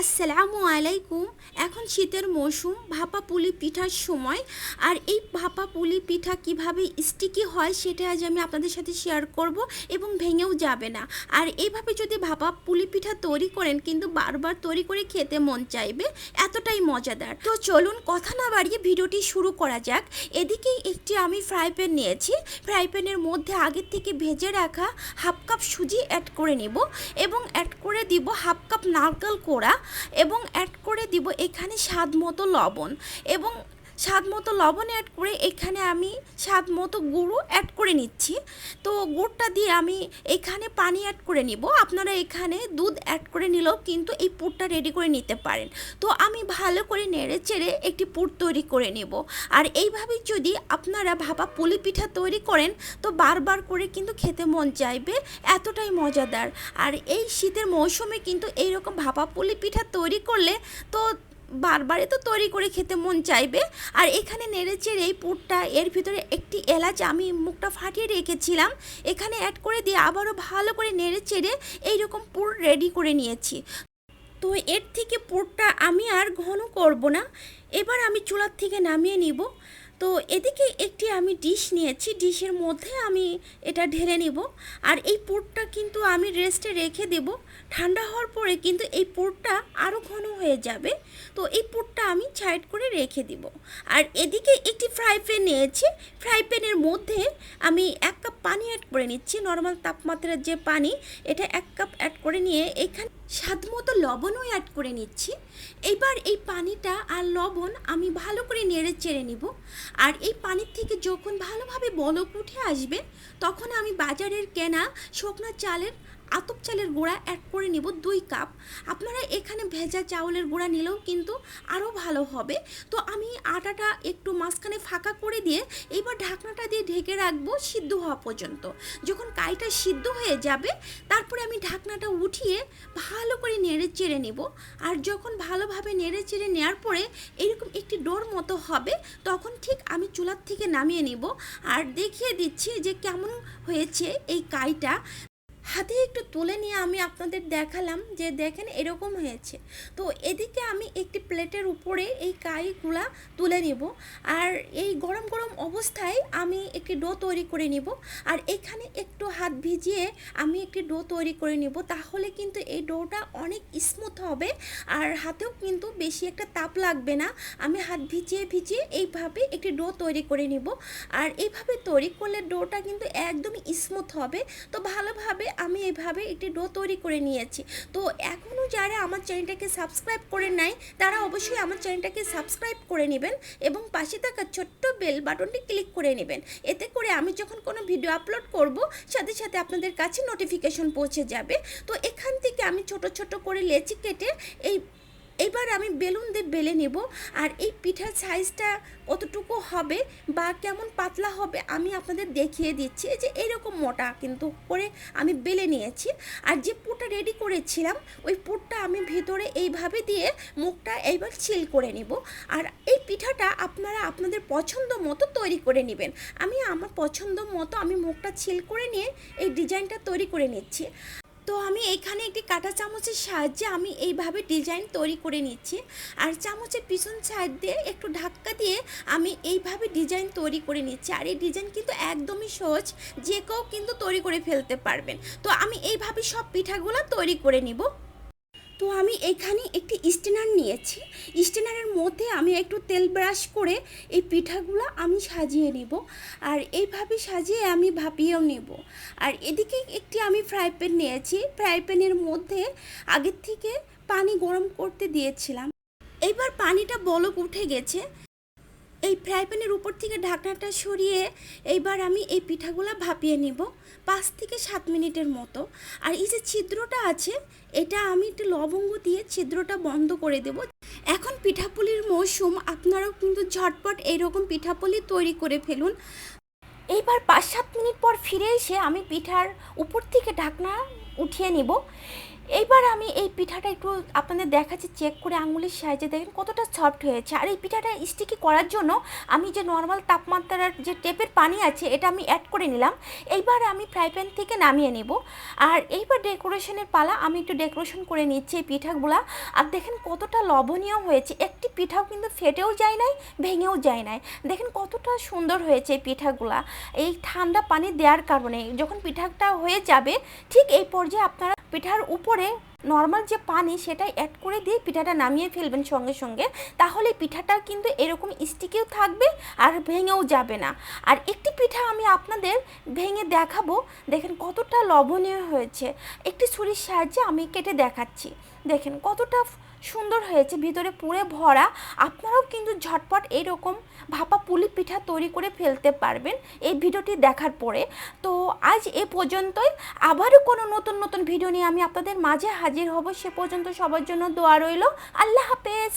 আসসালামু আলাইকুম। এখন শীতের মৌসুম, ভাপা পুলি পিঠার সময়। আর এই ভাপা পুলি পিঠা কীভাবে স্টিকি হয় সেটা আজ আমি আপনাদের সাথে শেয়ার করব এবং ভেঙেও যাবে না। আর এইভাবে যদি ভাপা পুলি পিঠা তৈরি করেন, কিন্তু বারবার তৈরি করে খেতে মন চাইবে, এতটাই মজাদার। তো চলুন কথা না বাড়িয়ে ভিডিওটি শুরু করা যাক। এদিকেই একটি আমি ফ্রাই প্যান নিয়েছি। ফ্রাই প্যানের মধ্যে আগের থেকে ভেজে রাখা হাফ কাপ সুজি অ্যাড করে নেব এবং অ্যাড করে দিব হাফ কাপ নারকেল কোড়া। এবং অ্যাড করে দিব এখানে স্বাদ মতো লবণ এবং স্বাদ মতো লবণ অ্যাড করে এখানে আমি স্বাদ মতো গুঁড়ো অ্যাড করে নিচ্ছি। তো গুড়টা দিয়ে আমি এখানে পানি অ্যাড করে নিব। আপনারা এখানে দুধ অ্যাড করে নিলেও কিন্তু এই পুরটা রেডি করে নিতে পারেন। তো আমি ভালো করে নেড়ে চেড়ে একটি পুর তৈরি করে নেব। আর এইভাবে যদি আপনারা ভাপা পুলি পিঠা তৈরি করেন, তো বারবার করে কিন্তু খেতে মন চাইবে। এতটাই মজাদার। আর এই শীতের মৌসুমে কিন্তু এইরকম ভাপা পুলি পিঠা তৈরি করলে তো বারবারই তো তৈরি করে খেতে মন চাইবে। আর এখানে নেড়েচেড়ে এই পুরটা, এর ভিতরে একটি এলাচ আমি মুখটা ফাটিয়ে রেখেছিলাম। এখানে অ্যাড করে দিয়ে আবারও ভালো করে নেড়েচেড়ে এইরকম পুর রেডি করে নিয়েছি। তো এর থেকে পুরটা আমি আর ঘন করব না। এবার আমি চুলার থেকে নামিয়ে নিব। তো এদিকে একটি আমি ডিশ নিয়েছি ডিশের মধ্যে আমি এটা ঢেলে নিব। আর এই পুরটা কিন্তু আমি রেস্টে রেখে দেব। ঠান্ডা হওয়ার পরে কিন্তু এই পুরটা আরও ঘন হয়ে যাবে। তো এই পুরটা আমি সাইড করে রেখে দিব। আর এদিকে একটি ফ্রাই প্যান নিয়েছি। ফ্রাই প্যানের মধ্যে আমি এক কাপ পানি অ্যাড করে নিচ্ছি নর্মাল তাপমাত্রার যে পানি, এটা এক কাপ অ্যাড করে নিয়ে এখানে স্বাদ মতো লবণও অ্যাড করে নিচ্ছি। এবার এই পানিটা আর লবণ আমি ভালো করে নেড়ে চেড়ে নিব। আর এই পানির থেকে যখন ভালোভাবে বলক উঠে আসবে, তখন আমি বাজারের কেনা শুকনো চালের আতপ চালের গুঁড়া অ্যাড করে নেব দুই কাপ আপনারা এখানে ভেজা চাউলের গুঁড়া নিলেও কিন্তু আরও ভালো হবে। তো আমি আটাটা একটু মাঝখানে ফাঁকা করে দিয়ে এবার ঢাকনাটা দিয়ে ঢেকে রাখব সিদ্ধ হওয়া পর্যন্ত। যখন কাইটা সিদ্ধ হয়ে যাবে, তারপরে আমি ঢাকনাটা উঠিয়ে ভালো করে নেড়ে চেড়ে নেব। আর যখন ভালোভাবে নেড়ে চেড়ে নেওয়ার পরে এরকম একটি ডোর মতো হবে, তখন ঠিক আমি চুলার থেকে নামিয়ে নিব। আর দেখিয়ে দিচ্ছি যে কেমন হয়েছে এই কাইটা। হাতে একটু তুলে নিয়ে আমি আপনাদের দেখালাম যে দেখেন এরকম হয়েছে। তো এদিকে আমি একটি প্লেটের উপরে এই কাইগুলা তুলে নিব। আর এই গরম গরম অবস্থায় আমি একটি ডো তৈরি করে নিব। আর এখানে একটু হাত ভিজিয়ে আমি একটি ডো তৈরি করে নিব। তাহলে কিন্তু এই ডোটা অনেক স্মুথ হবে আর হাতেও কিন্তু বেশি একটা তাপ লাগবে না। আমি হাত ভিজিয়ে ভিজিয়ে এইভাবে একটি ডো তৈরি করে নিব। আর এইভাবে তৈরি করলে ডোটা কিন্তু একদমই স্মুথ হবে। তো ভালোভাবে আমি এভাবে একটি ডো তৈরি করে নিয়েছি। তো এখনও যারা আমার চ্যানেলটাকে সাবস্ক্রাইব করে নাই, তারা অবশ্যই আমার চ্যানেলটাকে সাবস্ক্রাইব করে নেবেন এবং পাশে থাকা ছোট্ট বেল বাটনটি ক্লিক করে নেবেন। এতে করে আমি যখন কোনো ভিডিও আপলোড করব, সাথে সাথে আপনাদের কাছে নোটিফিকেশন পৌঁছে যাবে। তো এখান থেকে আমি ছোট ছোট করে লেচি কেটে এই এবার আমি বেলুন দিয়ে বেলে নেব। আর এই পিঠার সাইজটা কতটুকু হবে বা কেমন পাতলা হবে আমি আপনাদের দেখিয়ে দিচ্ছি। যে এরকম মোটা কিন্তু করে আমি বেলে নিয়েছি। আর যে পুরটা রেডি করেছিলাম, ওই পুরটা আমি ভিতরে এইভাবে দিয়ে মুখটা এইবার সিল করে নেব। আর এই পিঠাটা আপনারা আপনাদের পছন্দ মতো তৈরি করে নেবেন। আমি আমার পছন্দ মতো আমি মুখটা ছিল করে নিয়ে এই ডিজাইনটা তৈরি করে নিচ্ছি। তো আমি এখানে একটি কাটা চামচের সাহায্যে আমি এইভাবে ডিজাইন তৈরি করে নিচ্ছি। আর চামচের পিছন সাইড দিয়ে একটু ধাক্কা দিয়ে আমি এইভাবে ডিজাইন তৈরি করে নিচ্ছি। আর এই ডিজাইন কিন্তু একদমই সহজ, যে কেউ কিন্তু তৈরি করে ফেলতে পারবেন। তো আমি এইভাবে সব পিঠাগুলো তৈরি করে নিব। আমি এখানে একটি স্টেনার নিয়েছি। স্টেনারের মধ্যে আমি একটু তেল ব্রাশ করে এই পিঠাগুলো আমি সাজিয়ে নিব আর এইভাবে সাজিয়ে আমি ভাপিয়েও নেব। আর এদিকে একটি আমি ফ্রাই প্যান নিয়েছি। ফ্রাই প্যানের মধ্যে আগের থেকে পানি গরম করতে দিয়েছিলাম। এবার পানিটা বলক উঠে গেছে। এই ফ্রাই প্যানের উপর থেকে ঢাকনাটা সরিয়ে এইবার আমি এই পিঠাগুলো ভাপিয়ে নেব পাঁচ থেকে সাত মিনিটের মতো। আর এই যে ছিদ্রটা আছে, এটা আমি একটু লবঙ্গ দিয়ে ছিদ্রটা বন্ধ করে দেব। এখন পিঠাপুলির মৌসুম, আপনারাও কিন্তু ঝটপট এইরকম পিঠাপুলি তৈরি করে ফেলুন। এইবার পাঁচ সাত মিনিট পর ফিরে এসে আমি পিঠার উপর থেকে ঢাকনা উঠিয়ে নিব। এইবার আমি এই পিঠাটা একটু আপনাদের দেখাচ্ছি চেক করে আঙুলের সাহায্যে দেখেন কতটা সফট হয়েছে। আর এই পিঠাটা স্টিকি করার জন্য আমি যে নর্মাল তাপমাত্রার যে টেপের পানি আছে, এটা আমি অ্যাড করে নিলাম। এইবার আমি ফ্রাই প্যান থেকে নামিয়ে নেব। আর এইবার ডেকোরেশনের পালা, আমি একটু ডেকোরেশন করে নিচ্ছি এই পিঠাগুলা। আর দেখেন কতটা লবণীয় হয়েছে। একটি পিঠাও কিন্তু ফেটেও যায় নাই, ভেঙেও যায় নাই। দেখেন কতটা সুন্দর হয়েছে এই পিঠাগুলা। এই ঠান্ডা পানি দেওয়ার কারণে যখন পিঠাটা হয়ে যাবে, ঠিক এই পর্যায়ে আপনারা পিঠার উপরে নর্মাল যে পানি সেটাই অ্যাড করে দিয়ে পিঠাটা নামিয়ে ফেলবেন সঙ্গে সঙ্গে, তাহলে পিঠাটা কিন্তু এরকম স্টিকেও থাকবে আর ভেঙেও যাবে না। আর একটি পিঠা আমি আপনাদের ভেঙে দেখাবো, দেখেন কতটা লবণীয় হয়েছে। একটি ছুরির সাহায্যে আমি কেটে দেখাচ্ছি। দেখেন কতটা সুন্দর হয়েছে, ভিতরে পুরে ভরা। আপনারাও কিন্তু ঝটপট এইরকম ভাপা পুলি পিঠা তৈরি করে ফেলতে পারবেন এই ভিডিওটি দেখার পরে। তো আজ এ পর্যন্তই। আবারও কোনো নতুন নতুন ভিডিও নিয়ে আমি আপনাদের মাঝে হাজির হব। সে পর্যন্ত সবার জন্য দোয়া রইল। আল্লাহ হাফেজ।